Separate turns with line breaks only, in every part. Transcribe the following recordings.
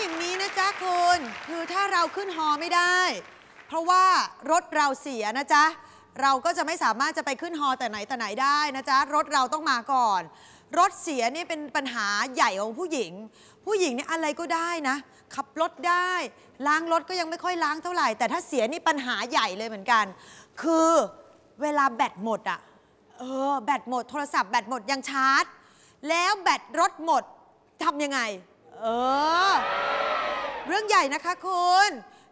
อย่างนี้นะจ๊ะคุณ คือถ้าเราขึ้นฮอไม่ได้ เพราะว่ารถเราเสียนะจ๊ะ เราก็จะไม่สามารถจะไปขึ้นฮอแต่ไหนแต่ไหนได้นะจ๊ะ รถเราต้องมาก่อน รถเสียนี่เป็นปัญหาใหญ่ของผู้หญิง ผู้หญิงเนี่ยอะไรก็ได้นะ ขับรถได้ ล้างรถก็ยังไม่ค่อยล้างเท่าไหร่ แต่ถ้าเสียนี่ปัญหาใหญ่เลยเหมือนกัน คือเวลาแบตหมดอะเออ แบตหมด โทรศัพท์แบตหมดยังชาร์จ แล้วแบตรถหมดทำยังไง เออ เรื่องใหญ่นะคะคุณ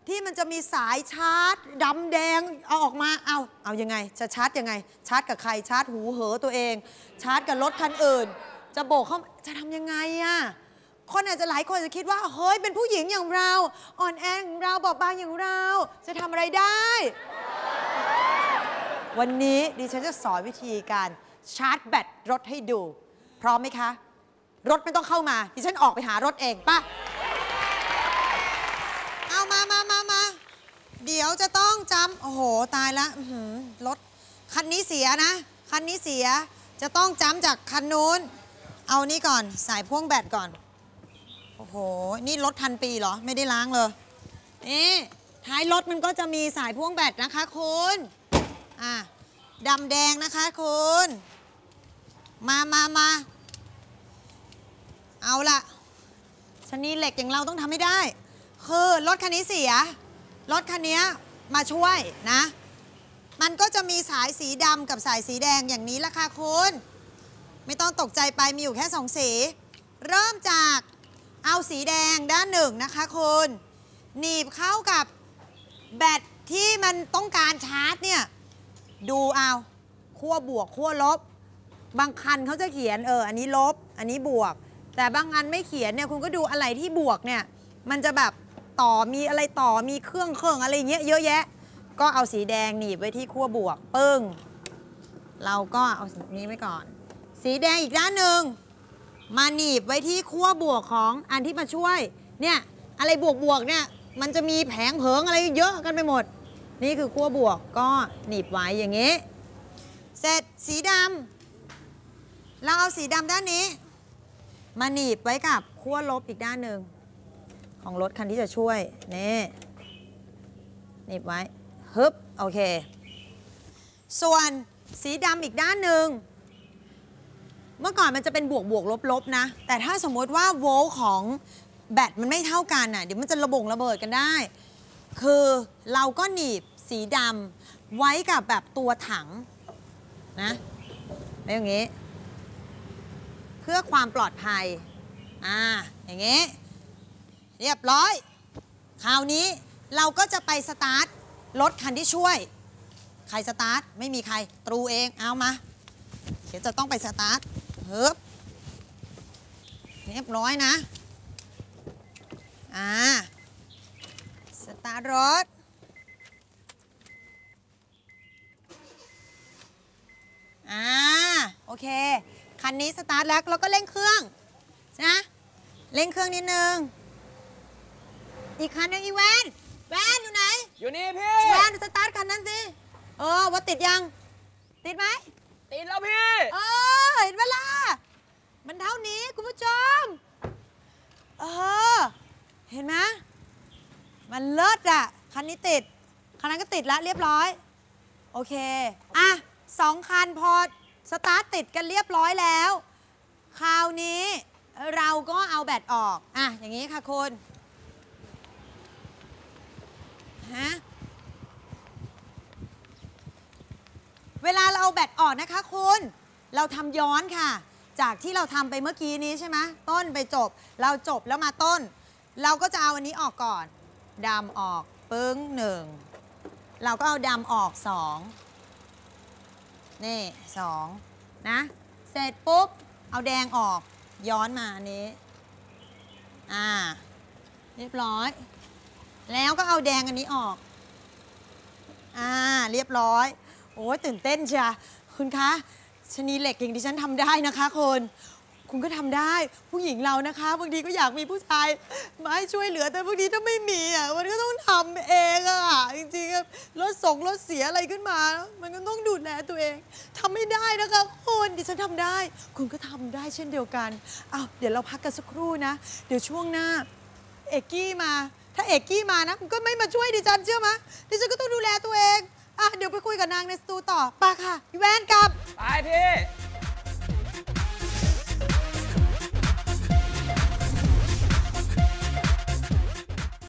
ที่มันจะมีสายชาร์จดำแดงเอาออกมาเอาเอายังไง จะชาร์จยังไง ชาร์จกับใครชาร์จหูเหอตัวเอง ชาร์จกับรถคันอื่น จะโบกเขาจะทำยังไงอะคนอาจจะหลายคนจะคิดว่าเฮ้ยเป็นผู้หญิงอย่างเรา อ่อนแออย่างเราบอบบางอย่างเรา จะทำอะไรได้ วันนี้ดิฉันจะสอนวิธีการชาร์จแบตรถให้ดู พร้อมไหมคะ รถไม่ต้องเข้ามา ดิฉันออกไปหารถเองป่ะ มามามามาเดี๋ยวจะต้องจำโอ้โห ตายละอื้อหือรถคันนี้เสียนะ คันนี้เสีย จะต้องจำจากคันนู้น เอานี่ก่อน สายพ่วงแบตก่อน โอ้โห นี่รถพันปีเหรอ ไม่ได้ล้างเลยนี่ท้ายรถมันก็จะมีสายพ่วงแบตนะคะคุณอะดำแดงนะคะคุณ มามามา เอาละชนีเหล็กอย่างเราต้องทำให้ได้ คือรถคันนี้เสีย รถคันนี้มาช่วยนะ มันก็จะมีสายสีดำกับสายสีแดงอย่างนี้ละค่ะคุณ ไม่ต้องตกใจไปมีอยู่แค่สองสี เริ่มจากเอาสีแดงด้านหนึ่งนะคะคุณ หนีบเข้ากับแบตที่มันต้องการชาร์จเนี่ย ดูเอาขั้วบวกขั้วลบ บางคันเขาจะเขียนเออ อันนี้ลบ อันนี้บวก แต่บางอันไม่เขียนเนี่ยคุณก็ดูอะไรที่บวกเนี่ย มันจะแบบ ต่อมีอะไรต่อมีเครื่องเครื่องอะไรเงี้ยเยอะแยะ ก็เอาสีแดงหนีบไว้ที่ขั้วบวกปึ้ง เราก็เอาสีนี้ไว้ก่อน สีแดงอีกด้านหนึ่งมาหนีบไว้ที่ขั้วบวกของอันที่มาช่วยเนี่ยอะไรบวกบวกเนี่ยมันจะมีแผงเผิงอะไรเยอะกันไปหมด นี่คือขั้วบวกก็หนีบไว้อย่างนี้ เสร็จสีดำเราเอาสีดำด้านนี้ มาหนีบไว้กับขั้วลบอีกด้านหนึ่ง ของรถคันที่จะช่วย นี่หนีบไว้ฮึบโอเค ส่วนสีดำอีกด้านหนึ่ง เมื่อก่อนมันจะเป็นบวกบวกลบลบนะ แต่ถ้าสมมติว่าโวลต์ของแบตมันไม่เท่ากันน่ะเดี๋ยวมันจะระบงระเบิดกันได้ คือเราก็หนีบสีดำไว้กับแบบตัวถังนะไว้อย่างนี้ เพื่อความปลอดภัย อ่า อย่างงี้ เรียบร้อย คราวนี้เราก็จะไปสตาร์ทรถคันที่ช่วย ใครสตาร์ทไม่มีใครตรูเองเอามาเดี๋ยวจะต้องไปสตาร์ทเฮิบเรียบร้อยนะ อ่า สตาร์ทรถอ่า โอเค คันนี้สตาร์ทแล้วเราก็เร่งเครื่องนะเร่งเครื่องนิดนึง อีกคันหนึงอีแวนแวนอยู่ไหน
อยู่นี่พี่
แวนสตาร์ทคันนั้นสิ เออว่าติดยัง ติดไหม
ติดแล้วพี่
เออเห็นเวลา มันเท่านี้คุณผู้ชม เออ เห็นไหมมันเลิศอะคันนี้ติด คันนั้นก็ติดแล้วเรียบร้อย โอเค อะสองคันพอสตาร์ทติดกันเรียบร้อยแล้ว คราวนี้เราก็เอาแบตออก อะ อย่างนี้ค่ะคุณ ฮะ เวลาเราเอาแบตออกนะคะคุณ เราทำย้อนค่ะ จากที่เราทำไปเมื่อกี้นี้ใช่ไหมต้นไปจบ เราจบแล้วมาต้น เราก็จะเอาอันนี้ออกก่อนดำออกปึ้งหนึ่ง เราก็เอาดำออกสองนี่สองนะ เสร็จปุ๊บ เอาแดงออกย้อนมาอันนี้ อ่า เรียบร้อย แล้วก็เอาแดงอันนี้ออก อ่า เรียบร้อย โอ้ยตื่นเต้นเชียคุณคะชนีเหล็กอย่างที่ฉันทำได้นะคะคุณคุณก็ทำได้ผู้หญิงเรานะคะบางทีก็อยากมีผู้ชายมาให้ช่วยเหลือแต่บางทีถ้าไม่มีอะมันก็ต้องทำเองอะจริงๆรถส่งรถเสียอะไรขึ้นมา มันก็ต้องดูแลตัวเองทำไม่ได้นะคะคุณดิฉันทำได้ คุณก็ทำได้เช่นเดียวกันอ้าวเดี๋ยวเราพักกันสักครู่นะ เดี๋ยวช่วงหน้า เอกกี้มา ถ้าเอกกี้มานะก็ไม่มาช่วยดิฉันเชื่อไหมดิฉันก็ต้องดูแลตัวเองอะเดี๋ยวไปคุยกับนางในสตูต่อไปค่ะพี่แวนกลับ
ไปพี่